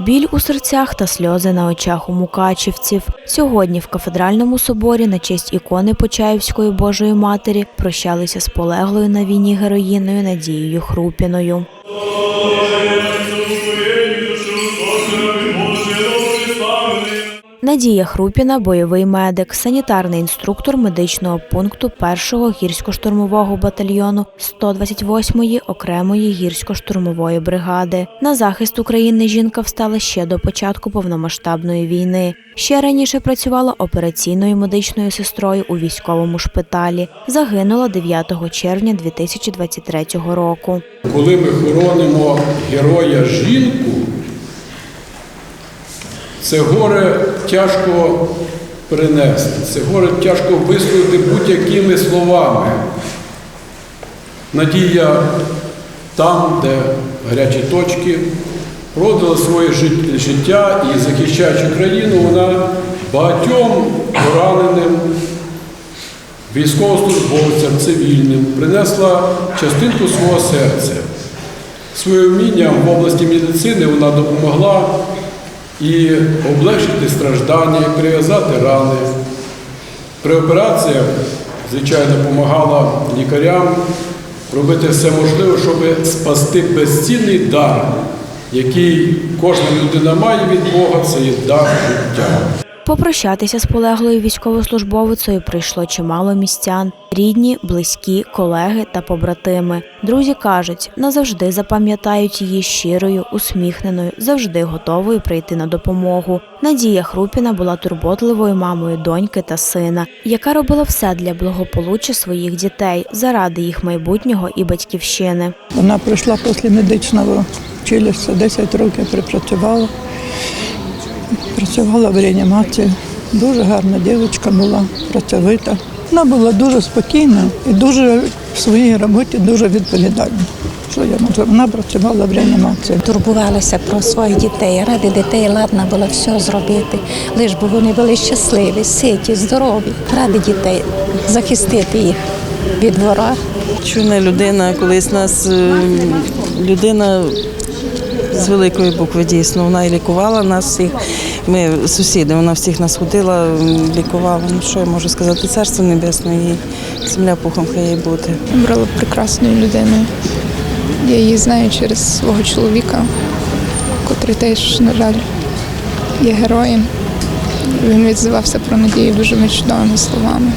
біль у серцях та сльози на очах у мукачівців. Сьогодні в кафедральному соборі на честь ікони Почаївської Божої Матері прощалися з полеглою на війні героїною Надією Хрупіною. Надія Хрупіна, бойовий медик, санітарний інструктор медичного пункту 1-го гірсько-штурмового батальйону 128-ї окремої гірсько-штурмової бригади. На захист України жінка встала ще до початку повномасштабної війни. Ще раніше працювала операційною медичною сестрою у військовому шпиталі. Загинула 9 червня 2023 року. Коли ми хоронимо героя жінку, це горе тяжко перенести, це горе тяжко висловити будь-якими словами. Надія там, де гарячі точки, продала своє життя і захищаючи країну, вона багатьом пораненим військовослужбовцям, цивільним, принесла частинку свого серця. Своїм вмінням в області медицини вона допомогла і облегшити страждання, і прив'язати рани. При операціях, звичайно, допомагала лікарям робити все можливе, щоб спасти безцінний дар, який кожна людина має від Бога, це є дар життя. Попрощатися з полеглою військовослужбовицею прийшло чимало містян, рідні, близькі, колеги та побратими. Друзі кажуть, назавжди запам'ятають її щирою, усміхненою, завжди готовою прийти на допомогу. Надія Хрупіна була турботливою мамою доньки та сина, яка робила все для благополуччя своїх дітей заради їх майбутнього і батьківщини. Вона пройшла після медичного училища, 10 років пропрацювала. Працювала в реанімації. Дуже гарна дівчинка була, працьовита. Вона була дуже спокійна і дуже в своїй роботі дуже відповідальна. Що я можу? Вона працювала в реанімації. турбувалася про своїх дітей. Ради дітей ладна була все зробити, лиш би вони були щасливі, ситі, здорові. Ради дітей захистити їх від ворога. Чуйна людина, колись нас е, людина з великої букви дійсно. Вона і лікувала нас всіх. Ми сусіди, вона всіх нас ходила, лікувала. Ну що я можу сказати? Царство небесне і земля пухом хай їй бути. Брала прекрасною людиною. Я її знаю через свого чоловіка, котрий теж, на жаль, є героєм. Він відзивався про надію дуже чудовими словами.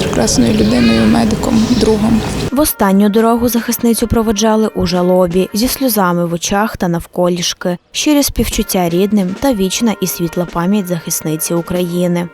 Прекрасною людиною, медиком, другом. Останню дорогу захисницю проводжали у жалобі зі сльозами в очах та навколішки, щирі співчуття рідним та вічна і світла пам'ять захисниці України.